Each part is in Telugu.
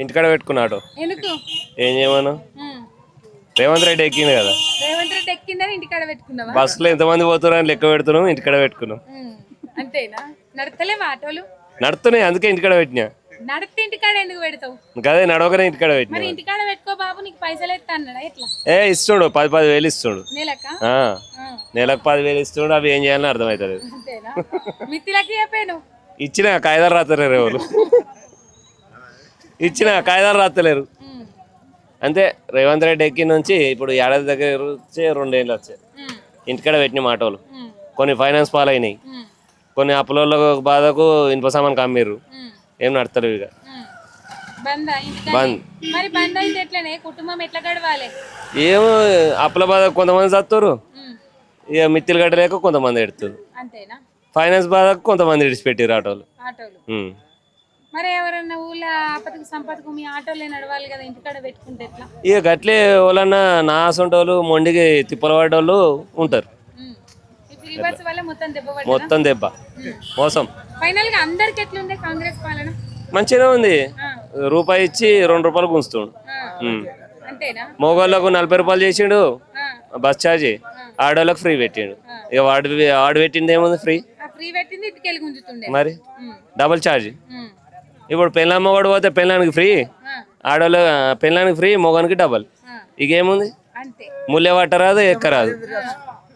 ఇంటికాడ పెట్టుకున్నా ఆటో ఎందుకు? ఏం చేయమను. రేవంత్ రెడ్డి ఎక్కింది కదా. రేవంత్ రెడ్డి ఎక్కిందని ఇంటికాడ పెట్టుకున్నావా? బస్సులో ఎంతమంది పోతున్నారని లెక్క పెడుతున్నాం ఇంటికాడ పెట్టుకున్నాం. అంతేనా? నడతలేవా ఆటోలు? నడుతున్నాయి అందుకే ఇంటికాడ పెట్టినా. నడితే ఇంటికాడ ఎందుకు పెడతావు? గదే నడవకనే ఇంటికాడ పెట్టినా. మరి ఇంటికాడ పెట్టుకో బాబు నీకు పైసలు ఎత్తా అన్నాడా? ఎట్లా? ఏ ఇస్తుండు పది పది వేలు ఇస్తుండు. నెలక? ఆ, నెలకు పది వేలు ఇస్తుండు అవి ఏం చేయాలని అర్థమవుతుంది మిత్తిలకి చెప్పాను. ఇచ్చిన కాయిదాలు రాస్తలేరు ఎవరు ఇచ్చిన కాయిదాలు రాస్తలేరు. అంతే రేవంత్ రెడ్డి ఎక్కి నుంచి ఇప్పుడు ఏడాది దగ్గర వచ్చి రెండేళ్ళు వచ్చాయి ఇంటికాడ పెట్టిన మాటలు కొన్ని ఫైనాన్స్ పాలైనాయి. కొన్ని అప్పుల బాధకు ఇనుప సామాన్ కమ్మిర్రు. ఏం నడతలేవు ఇక. ఏమో అప్పుల బాధ కొంతమంది చస్తారు. ఇక మిత్తిలు కట్టలేక కొంతమంది అంతేనా? ఫైనాన్స్ బాధకు కొంతమంది విడిచిపెట్టిర్రు ఆటోలు. మరి ఎవరన్నా ఊళ్ళో ఆపదకు సంపదకు మీ ఆటోలే నడవాలి కదా ఇంటికాడ పెట్టుకుంటే ఎట్లా? ఇక గట్లే వాళ్ళన్నా నా సొంటోళ్ళు మొండికి తిప్పల పడ్డోళ్ళు ఉంటారు. ఉమ్. ఈ ఫ్రీ బస్ వల్ల మొత్తం దెబ్బ పడ్డా మొత్తం దెబ్బ. మోసం. ఫైనల్గా అందరికి ఎట్లుండే కాంగ్రెస్ పాలన? మంచిగానే ఉంది. రూపాయి ఇచ్చి రెండు రూపాయలు గుంచుతుండు ఆ. ఉమ్. అంతేనా? మగవాళ్ళకు నలభై రూపాయలు చేసిండు. Bus charge. ఆడవాళ్ళకి ఫ్రీ పెట్టిండు. ఇక వాడు వాడు పెట్టింది ఏముంది? ఫ్రీ. ఆ ఫ్రీ పెట్టింది గుంజుతుండే. మరి? ఉమ్. Double charge. ఉమ్. ఇప్పుడు పెళ్ళమ్మ వాడు పోతే పెళ్ళానికి ఫ్రీ. ఆడవాళ్ళ పెళ్ళానికి ఫ్రీ మొగానికి డబల్. ఆ. ఇక ఏముంది అంతే. ముల్లె పట్టరాదు ఎక్కరాదు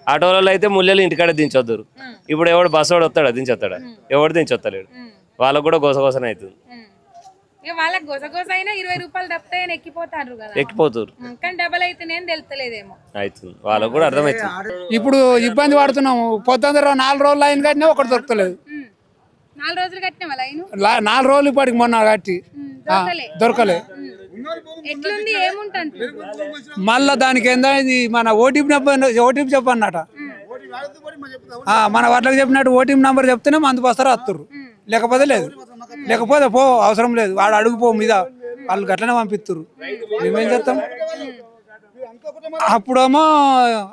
ఆటోలలో అయితే ముల్లెలు ఇంటికాడ దించొద్దురు. ఇప్పుడు ఎవడు బస్సు వాడు వస్తాడా? దించొస్తాడా? ఎవడు దించొత్తలేడు. వాళ్ళకు కూడా గోసగోసన అవుతుంది ఉమ్. ఇక వాళ్ళకి గొసగొస అయినా ఇరవై రూపాయలు తప్పితే ఎక్కిపోతారు కదా. ఎక్కిపోతురు. ఉమ్. కానీ డబల్ అయితేనేం తెలుస్తలేదేమో అవుతుంది. వాళ్ళకు కూడా అర్థమవుతుంది. ఇప్పుడు ఇబ్బంది పడుతున్నాము. పొద్దున్న నాలుగు రోజులు లైన్ కట్టినా ఒకటి దొరకలేదు. నాలుగు రోజులు కట్టిన లైన్? లా- నాలుగు రోజులు ఇప్పటికి మొన్న కట్టి. దొరకలే. దొరకలే. ఎట్లుంది? ఏముంటుంది? మళ్ళా దానికి ఏందా ఇది మన ఓటీపీ నెంబర్ ఓటీపీ చెప్పన్నట. ఆ, మన వాళ్ళకి చెప్పినట్టు ఓటీపీ నెంబర్ చెప్తేనే మందు బస్తారా వస్తుర్రు లేకపోతే లేదు. లేకపోతే పో అవసరం లేదు. వాడు అడుగు పో మీద. వాళ్ళు గట్లనే పంపిస్తుర్రు మేమేం చేస్తాం? అప్పుడేమో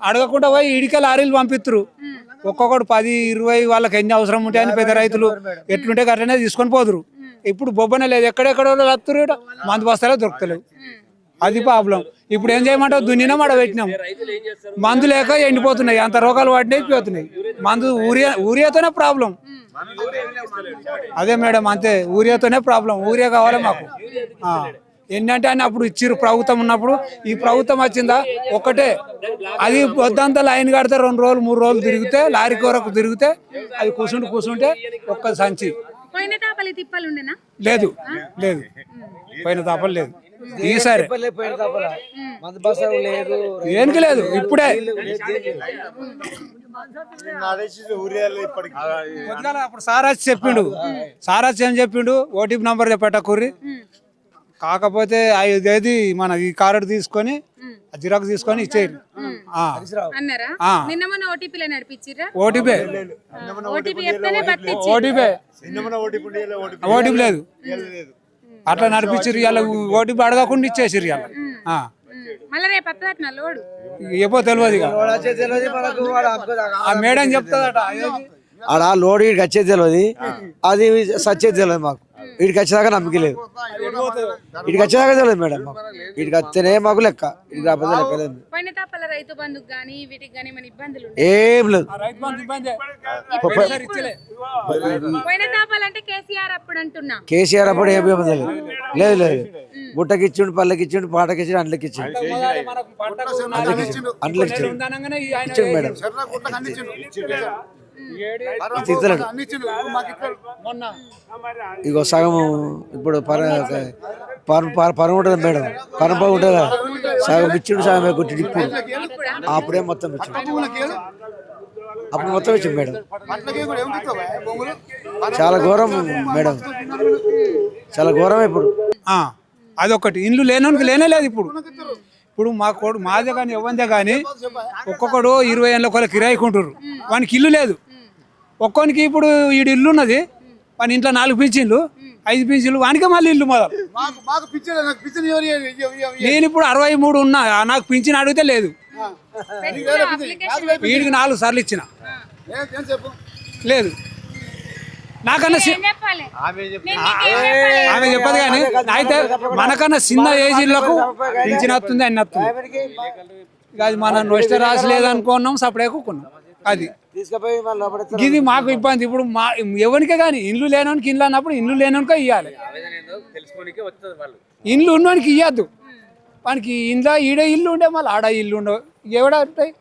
అడగకుండా పోయి ఇడికే లారీలు పంపిస్తురు ఒక్కొక్కడు పది ఇరవై వాళ్ళకి ఎన్ని అవసరం ఉంటాయని పెద్ద రైతులు ఎట్లుంటే గట్లనే తీసుకొని పోదురు. ఇప్పుడు బొబ్బనే లేదు ఎక్కడెక్కడో వస్తురు మందు బస్తాలే దొరుకుతలేవు. అది ప్రాబ్లం ఇప్పుడు ఏం చేయమంటావు? దున్నినా మడ పెట్టినాం. మందు లేక ఎండిపోతున్నాయి. అంత రోగాలు పడినాయి పోతున్నాయి. మందు ఊరియా ఊరియాతోనే ప్రాబ్లం అదే మేడం అంతే. ఊరియాతోనే ప్రాబ్లం ఊరియా కావాలి మాకు? ఆ. ఏంటంటే అని అప్పుడు ఇచ్చిర్రు ప్రభుత్వం ఉన్నప్పుడు. ఈ ప్రభుత్వం వచ్చిందా? ఒక్కటే అది పొద్దంతా లైన్ కడితే రెండు రోజులు మూడు రోజులు తిరిగితే లారీ కొరకు తిరిగితే అది కూర్చుంటే కూర్చుంటే ఒక్క సంచి. తాపలి లేదు. లేదు. పైన తప్పలు లేదు ఈసారి ఏనికి లేదు ఇప్పుడే. అప్పుడు సార్ వచ్చి చెప్పిండు. సార్ వచ్చి ఏం చెప్పిండు? ఓటీపీ నంబర్ పెట్టకుర్రి కాకపోతే ఇదేది మన ఈ కార్డు తీసుకొని జిరాక్స్ తీసుకొని ఇచ్చేయండి. OTP OTP. లేదు అట్లా నడిపించారు ఇవాళ ఓటీపీ అడగకుండా ఇచ్చేసారు ఇవాళ. ఏపో తెలియదు మేడం చెప్తుందట? ఆడ లోడ్ వచ్చేది తెలియదు అది సచ్చేది తెలియదు మాకు. వీడికి వచ్చేదాకా నమ్మకం లేదు. వీడికి వచ్చేదాకా తెలియదు మేడం మాకు. వీడికి వస్తేనే మాకు లెక్క. వీడికి రాకపోతే లెక్క లేదు. తాపల రైతు బంధుకు గానీ వీటికి గానీ మన ఇబ్బందులు ఉంటాయి ఏం లేదు. తాపాలంటే కేసీఆర్ అప్పుడు అంటున్నా. కేసీఆర్ అప్పుడు ఏం ఇబ్బంది లేదు లేదు. లేదు గుట్టకి ఇచ్చిండు పల్లెకి ఇచ్చిండు పాటకి ఇచ్చిండు అండ్లకి ఇచ్చిండు మనకు పంటకు అండ్లకి ఇచ్చిండు అండ్లకి ఇచ్చిండు. మేడం మొన్న. ఇగో సగం ఇప్పుడు పర పరం ఉంటుంది మేడం. పరం బాగా ఉంటుంది సగం ఇచ్చిండు సగం కొట్టి ఇప్పుడు. అప్పుడే మొత్తం ఇచ్చిండు. అప్పుడు మొత్తం ఇచ్చిండు మేడం. చాలా ఘోరం మేడం. చాలా ఘోరం ఇప్పుడు. ఆ, అదొకటి. ఇండ్లు లేనోనికి లేనే లేదు ఇప్పుడు. ఇప్పుడు మా కోడు మాదే కానీ ఎవరిదే కానీ ఒక్కొక్కడు ఇరవై ఏళ్ళ ఒకళ్ళు కిరాయికుంటారు వానికి ఇల్లు లేదు. ఒక్కొనికి ఇప్పుడు ఈడు ఇల్లు ఉన్నది. వాని ఇంట్లో నాలుగు పింఛన్లు ఐదు పింఛన్లు వానికే మళ్ళీ ఇల్లు మొదలు. నేను ఇప్పుడు అరవై మూడు ఉన్నా నాకు పింఛన్ అడిగితే లేదు. వీడికి నాలుగు సార్లు ఇచ్చిన. లేదు. నాకన్నా? ఆమె చెప్పదు కానీ అయితే మనకన్నా చిన్న ఏజీలకు పింఛన్ వస్తుంది అన్ని వస్తుంది అది మన నొష్ట రాసి లేదనుకున్నాం సపడే కూకున్నాం అది ఇది మాకు ఇబ్బంది ఇప్పుడు మా ఎవరికే కానీ ఇల్లు లేనోనికి ఇల్లు అన్నప్పుడు ఇల్లు లేనోనికే ఇవ్వాలి ఇల్లు ఉన్నోనికి ఇవ్వద్దు వానికి ఇంట్లో ఈడే ఇల్లు ఉండే మళ్ళీ ఆడ ఇల్లు ఉండవు ఎవడ ఉంటాయి